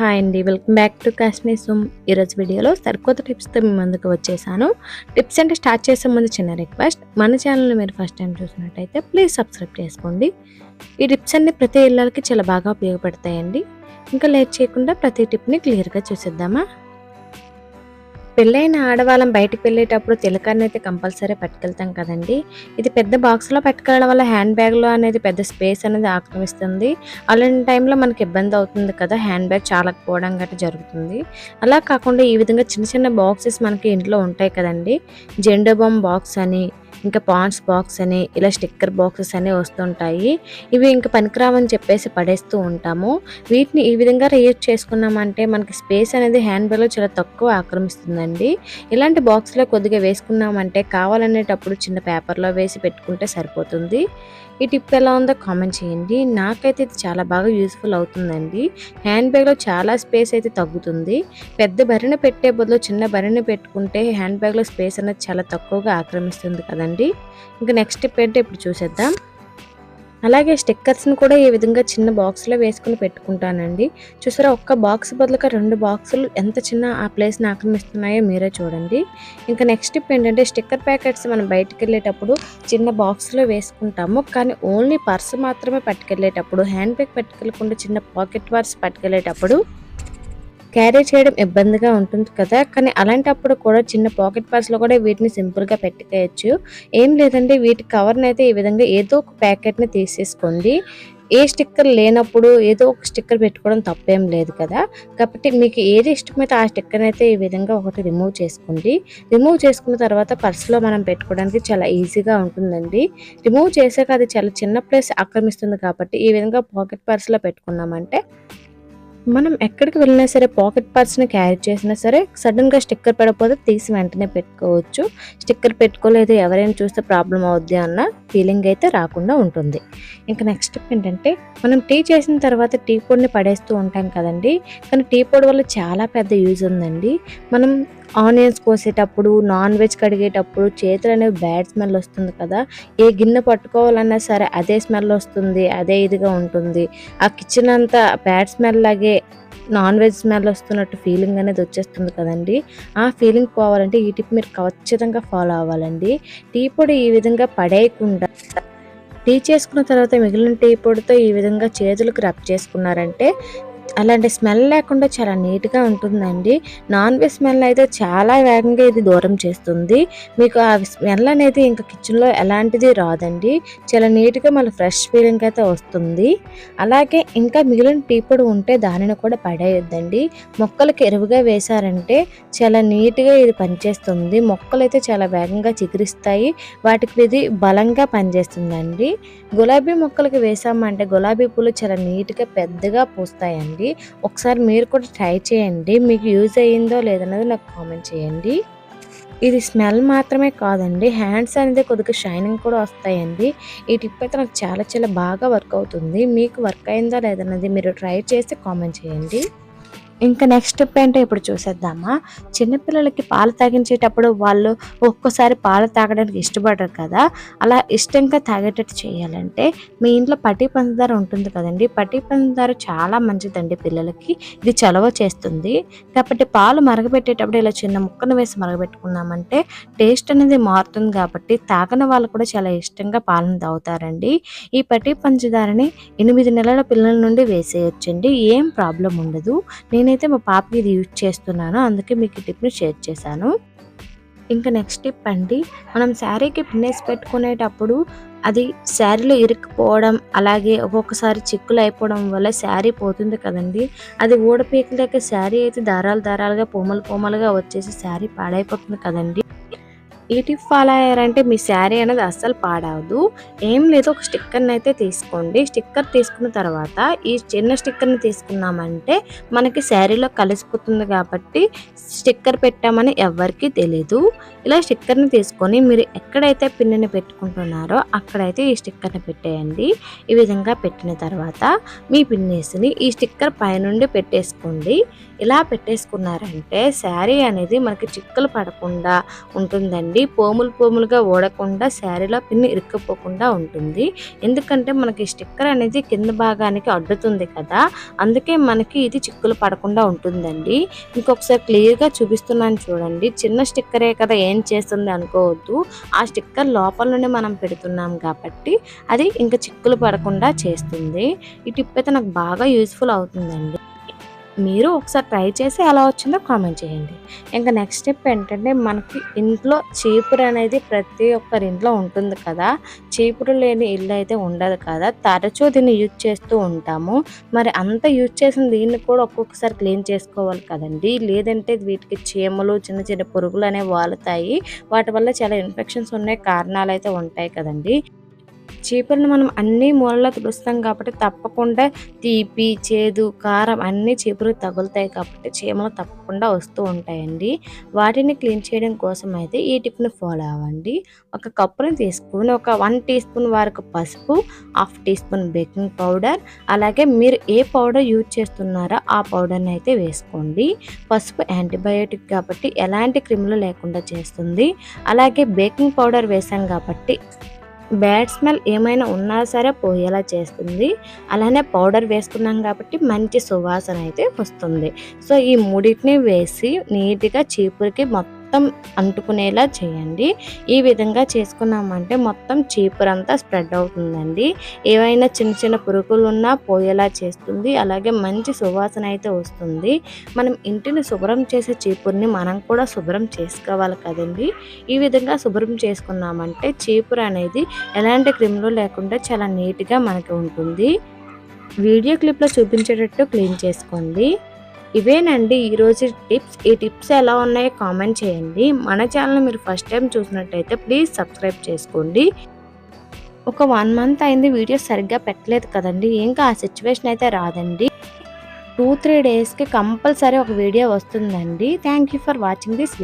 Hi అండి welcome back to Kashmir సోమ్ ఈరోజు వీడియోలో సరికొత్త టిప్స్తో మీ ముందుకు వచ్చేసాను. టిప్స్ అంటే స్టార్ట్ చేసే ముందు చిన్న రిక్వెస్ట్ మన ఛానల్ని మీరు ఫస్ట్ టైం చూసినట్టయితే ప్లీజ్ సబ్స్క్రైబ్ చేసుకోండి. ఈ టిప్స్ అన్ని ప్రతి ఇళ్ళకి చాలా బాగా ఉపయోగపడతాయండి. ఇంకా లేట్ చేయకుండా ప్రతి టిప్ని క్లియర్గా చూసేద్దామా? పెళ్ళైన ఆడవాళ్ళం బయటకు వెళ్ళేటప్పుడు తిలకాన్ని అయితే కంపల్సరీ పట్టుకెళ్తాం కదండి. ఇది పెద్ద బాక్స్లో పట్టుకెళ్ళడం వల్ల హ్యాండ్ బ్యాగ్లో అనేది పెద్ద స్పేస్ అనేది ఆక్రమిస్తుంది. అలాంటి టైంలో మనకి ఇబ్బంది అవుతుంది కదా హ్యాండ్ బ్యాగ్ చాలకపోవడం గట్రా జరుగుతుంది. అలా కాకుండా ఈ విధంగా చిన్న చిన్న బాక్సెస్ మనకి ఇంట్లో ఉంటాయి కదండి. జెండో బామ్ బాక్స్ అని ఇంకా పాండ్స్ బాక్స్ అని ఇలా స్టిక్కర్ బాక్సెస్ అని వస్తుంటాయి. ఇవి ఇంకా పనికిరావని చెప్పేసి పడేస్తూ ఉంటాము. వీటిని ఈ విధంగా రియర్ చేసుకున్నామంటే మనకి స్పేస్ అనేది హ్యాండ్ బ్యాగ్లో చాలా తక్కువ ఆక్రమిస్తుందండి. ఇలాంటి బాక్స్లో కొద్దిగా వేసుకున్నామంటే కావాలనేటప్పుడు చిన్న పేపర్లో వేసి పెట్టుకుంటే సరిపోతుంది. ఈ టిప్ ఎలా ఉందో కామెంట్ చేయండి. నాకైతే ఇది చాలా బాగా యూస్ఫుల్ అవుతుందండి. హ్యాండ్ బ్యాగ్లో చాలా స్పేస్ అయితే తగ్గుతుంది. పెద్ద బరిన పెట్టే బదులు చిన్న బరిన పెట్టుకుంటే హ్యాండ్ బ్యాగ్లో స్పేస్ అనేది చాలా తక్కువగా ఆక్రమిస్తుంది కదండి. ఇంకా నెక్స్ట్ స్టెప్ ఏంటో ఇప్పుడు చూసేద్దాం. అలాగే స్టిక్కర్స్ని కూడా ఈ విధంగా చిన్న బాక్స్లో వేసుకుని పెట్టుకుంటానండి. చూసారా ఒక్క బాక్స్ బదులుగా రెండు బాక్సులు ఎంత చిన్న ఆ ప్లేస్ని ఆక్రమిస్తున్నాయో మీరే చూడండి. ఇంకా నెక్స్ట్ టిప్ ఏంటంటే స్టిక్కర్ ప్యాకెట్స్ మనం బయటికి వెళ్ళేటప్పుడు చిన్న బాక్స్లో వేసుకుంటాము. కానీ ఓన్లీ పర్స్ మాత్రమే పట్టుకెళ్ళేటప్పుడు హ్యాండ్ బ్యాగ్ పట్టుకెళ్ళకుండా చిన్న పాకెట్ పర్స్ పట్టుకెళ్ళేటప్పుడు క్యారీ చేయడం ఇబ్బందిగా ఉంటుంది కదా. కానీ అలాంటప్పుడు కూడా చిన్న పాకెట్ పర్స్లో కూడా వీటిని సింపుల్గా పెట్టుకోవచ్చు ఏం లేదంటే వీటి కవర్ని అయితే ఈ విధంగా ఏదో ఒక ప్యాకెట్ని తీసేసుకోండి ఏ స్టిక్కర్ లేనప్పుడు ఏదో ఒక స్టిక్కర్ పెట్టుకోవడం తప్పేం లేదు కదా. కాబట్టి మీకు ఏది ఇష్టమైతే ఆ స్టిక్కర్ అయితే ఈ విధంగా ఒకటి రిమూవ్ చేసుకోండి. రిమూవ్ చేసుకున్న తర్వాత పర్స్లో మనం పెట్టుకోవడానికి చాలా ఈజీగా ఉంటుందండి. రిమూవ్ చేసాక అది చాలా చిన్న ప్లేస్ ఆక్రమిస్తుంది కాబట్టి ఈ విధంగా పాకెట్ పర్స్లో పెట్టుకున్నామంటే మనం ఎక్కడికి వెళ్ళినా సరే పాకెట్ పర్స్ని క్యారీ చేసినా సరే సడన్గా స్టిక్కర్ పడకపోతే తీసి వెంటనే పెట్టుకోవచ్చు. స్టిక్కర్ పెట్టుకోలేదు ఎవరైనా చూస్తే ప్రాబ్లం అవుద్ది అన్న ఫీలింగ్ అయితే రాకుండా ఉంటుంది. ఇంకా నెక్స్ట్ స్టెప్ ఏంటంటే మనం టీ చేసిన తర్వాత టీ పొడిని పడేస్తూ ఉంటాం కదండి. కానీ టీ పొడి వల్ల చాలా పెద్ద యూజ్ ఉందండి. మనం ఆనియన్స్ కోసేటప్పుడు నాన్ వెజ్ కడిగేటప్పుడు చేతులు అనేవి బ్యాడ్ స్మెల్ వస్తుంది కదా. ఏ గిన్నె పట్టుకోవాలన్నా సరే అదే స్మెల్ వస్తుంది అదే ఇదిగా ఉంటుంది. ఆ కిచెన్ అంతా బ్యాడ్ స్మెల్ లాగే నాన్ వెజ్ స్మెల్ వస్తున్నట్టు ఫీలింగ్ అనేది వచ్చేస్తుంది కదండి. ఆ ఫీలింగ్ పోవాలంటే ఈ టిప్ మీరు ఖచ్చితంగా ఫాలో అవ్వాలండి. టీ పొడి ఈ విధంగా పడేయకుండా టీ చేసుకున్న తర్వాత మిగిలిన టీ పొడితో ఈ విధంగా చేతులకు రబ్ చేసుకున్నారంటే అలాంటి స్మెల్ లేకుండా చాలా నీట్గా ఉంటుందండి. నాన్ వెజ్ స్మెల్ అయితే చాలా వేగంగా ఇది దూరం చేస్తుంది. మీకు ఆ స్మెల్ అనేది ఇంకా కిచెన్లో ఎలాంటిది రాదండి. చాలా నీట్గా మళ్ళీ ఫ్రెష్ ఫీలింగ్ అయితే వస్తుంది. అలాగే ఇంకా మిగిలిన టీ పొడి ఉంటే దానిని కూడా పడేయొద్దండి. మొక్కలకి ఎరువుగా వేశారంటే చాలా నీట్గా ఇది పనిచేస్తుంది. మొక్కలు అయితే చాలా వేగంగా చిగురిస్తాయి. వాటికి ఇది బలంగా పనిచేస్తుందండి. గులాబీ మొక్కలకి వేసామంటే గులాబీ పూలు చాలా నీట్గా పెద్దగా పూస్తాయండి. ఒకసారి మీరు కూడా ట్రై చేయండి. మీకు యూజ్ అయ్యిందో లేదన్నది నాకు కామెంట్ చేయండి. ఇది స్మెల్ మాత్రమే కాదండి. హ్యాండ్స్ అనేది కొద్దిగా షైనింగ్ కూడా వస్తాయండి. ఈ టిప్ అయితే నాకు చాలా చాలా బాగా వర్క్ అవుతుంది. మీకు వర్క్ అయిందా లేదన్నది మీరు ట్రై చేసి కామెంట్ చేయండి. ఇంకా నెక్స్ట్ స్టెప్ ఏంటో ఇప్పుడు చూసేద్దామా? చిన్నపిల్లలకి పాలు తాగించేటప్పుడు వాళ్ళు ఒక్కోసారి పాలు తాగడానికి ఇష్టపడరు కదా. అలా ఇష్టంగా తాగేటట్టు చేయాలంటే మీ ఇంట్లో పటి పంచదార ఉంటుంది కదండి. పట్టి పంచదార చాలా మంచిదండి పిల్లలకి. ఇది చలవ చేస్తుంది. కాబట్టి పాలు మరగబెట్టేటప్పుడు ఇలా చిన్న ముక్కను వేసి మరగబెట్టుకున్నామంటే టేస్ట్ అనేది మారుతుంది కాబట్టి తాగని వాళ్ళు కూడా చాలా ఇష్టంగా పాలను తాగుతారండి. ఈ పట్టి పంచదారని ఎనిమిది నెలల పిల్లల నుండి వేసేయొచ్చండి. ఏం ప్రాబ్లం ఉండదు. నేను నేనైతే మా పాపకి ఇది యూజ్ చేస్తున్నాను. అందుకే మీకు ఈ టిప్ని షేర్ చేశాను. ఇంకా నెక్స్ట్ టిప్ అండి మనం శారీకి పిన్నేసి పెట్టుకునేటప్పుడు అది శారీలో ఇరుక్కుపోవడం అలాగే ఒక్కొక్కసారి చిక్కులు అయిపోవడం వల్ల శారీ పోతుంది కదండి. అది ఊడపీకలేక శారీ అయితే దారాలు దారాలుగా పోమలు పోమలుగా వచ్చేసి శారీ పాడైపోతుంది కదండి. ఈ టిప్ ఫాలో అయ్యారంటే మీ శారీ అనేది అస్సలు పాడవదు. ఏం లేదు ఒక స్టిక్కర్ని అయితే తీసుకోండి. స్టిక్కర్ తీసుకున్న తర్వాత ఈ చిన్న స్టిక్కర్ని తీసుకున్నామంటే మనకి శారీలో కలిసిపోతుంది కాబట్టి స్టిక్కర్ పెట్టామని ఎవరికి తెలీదు. ఇలా స్టిక్కర్ని తీసుకొని మీరు ఎక్కడైతే పిన్నుని పెట్టుకుంటున్నారో అక్కడైతే ఈ స్టిక్కర్ని పెట్టేయండి. ఈ విధంగా పెట్టిన తర్వాత మీ పిన్నేసిని ఈ స్టిక్కర్ పైనుండి పెట్టేసుకోండి. ఇలా పెట్టేసుకున్నారంటే శారీ అనేది మనకి చిక్కలు పడకుండా ఉంటుందండి. చేసుకోండి పోములు పోములుగా ఓడకుండా శారీలో పిన్ ఇరుక్కుపోకుండా ఉంటుంది. ఎందుకంటే మనకి స్టిక్కర్ అనేది కింద భాగానికి అడ్డుతుంది కదా అందుకే మనకి ఇది చిక్కులు పడకుండా ఉంటుందండి. ఇంకొకసారి క్లియర్గా చూపిస్తున్నాను చూడండి. చిన్న స్టిక్కరే కదా ఏం చేస్తుంది అనుకోవద్దు. ఆ స్టిక్కర్ లోపల నుండి మనం పెడుతున్నాం కాబట్టి అది ఇంకా చిక్కులు పడకుండా చేస్తుంది. ఈ టిప్ అయితే నాకు బాగా యూస్ఫుల్ అవుతుందండి. మీరు ఒకసారి ట్రై చేసి ఎలా వచ్చిందో కామెంట్ చేయండి. ఇంకా నెక్స్ట్ స్టెప్ ఏంటంటే మనకి ఇంట్లో చీపురు అనేది ప్రతి ఒక్కరి ఇంట్లో ఉంటుంది కదా. చీపురు లేని ఇల్లు అయితే ఉండదు కదా. తరచూ దీన్ని యూజ్ చేస్తూ ఉంటాము. మరి అంత యూజ్ చేసిన దీన్ని కూడా ఒక్కొక్కసారి క్లీన్ చేసుకోవాలి కదండి. లేదంటే వీటికి చీమలు చిన్న చిన్న పురుగులు అనేవి వాలుతాయి. వాటి వల్ల చాలా ఇన్ఫెక్షన్స్ ఉన్నాయి కారణాలు అయితే ఉంటాయి కదండి. చేపలను మనం అన్ని మూలలో తుడుస్తాం కాబట్టి తప్పకుండా తీపి చేదు కారం అన్ని చేపలు తగులుతాయి కాబట్టి చీమలు తప్పకుండా వస్తూ ఉంటాయండి. వాటిని క్లీన్ చేయడం కోసం అయితే ఈ టిప్ని ఫాలో అవ్వండి. ఒక కప్పుని తీసుకుని ఒక వన్ టీ స్పూన్ వరకు పసుపు half teaspoon baking powder అలాగే మీరు ఏ పౌడర్ యూజ్ చేస్తున్నారో ఆ పౌడర్ని అయితే వేసుకోండి. పసుపు యాంటీబయోటిక్ కాబట్టి ఎలాంటి క్రిములు లేకుండా చేస్తుంది. అలాగే బేకింగ్ పౌడర్ వేసాం కాబట్టి బ్యాడ్ స్మెల్ ఏమైనా ఉన్నా సరే పోయేలా చేస్తుంది. అలానే పౌడర్ వేసుకున్నాం కాబట్టి మంచి సువాసన అయితే వస్తుంది. సో ఈ మూడింటిని వేసి నీట్గా చీపురికి మొత్తం మొత్తం అంటుకునేలా చేయండి. ఈ విధంగా చేసుకున్నామంటే మొత్తం చీపురంతా స్ప్రెడ్ అవుతుందండి. ఏవైనా చిన్న చిన్న పురుగులు ఉన్నా పోయేలా చేస్తుంది. అలాగే మంచి సువాసన అయితే వస్తుంది. మనం ఇంటిని శుభ్రం చేసే చీపుర్ని మనం కూడా శుభ్రం చేసుకోవాలి కదండి. ఈ విధంగా శుభ్రం చేసుకున్నామంటే చీపురు అనేది ఎలాంటి క్రిములు లేకుండా చాలా నీట్గా మనకి ఉంటుంది. వీడియో క్లిప్లో చూపించేటట్టు క్లీన్ చేసుకోండి. ఇవేనండి ఈరోజు టిప్స్. ఈ టిప్స్ ఎలా ఉన్నాయో కామెంట్ చేయండి. మన ఛానల్ మీరు ఫస్ట్ టైం చూసినట్టయితే ప్లీజ్ సబ్స్క్రైబ్ చేసుకోండి. ఒక వన్ మంత్ అయింది వీడియో సరిగ్గా పెట్టలేదు కదండి. ఇంకా ఆ సిచ్యువేషన్ అయితే రాదండి. టూ త్రీ డేస్కి కంపల్సరీ ఒక వీడియో వస్తుందండి. Thank you for watching this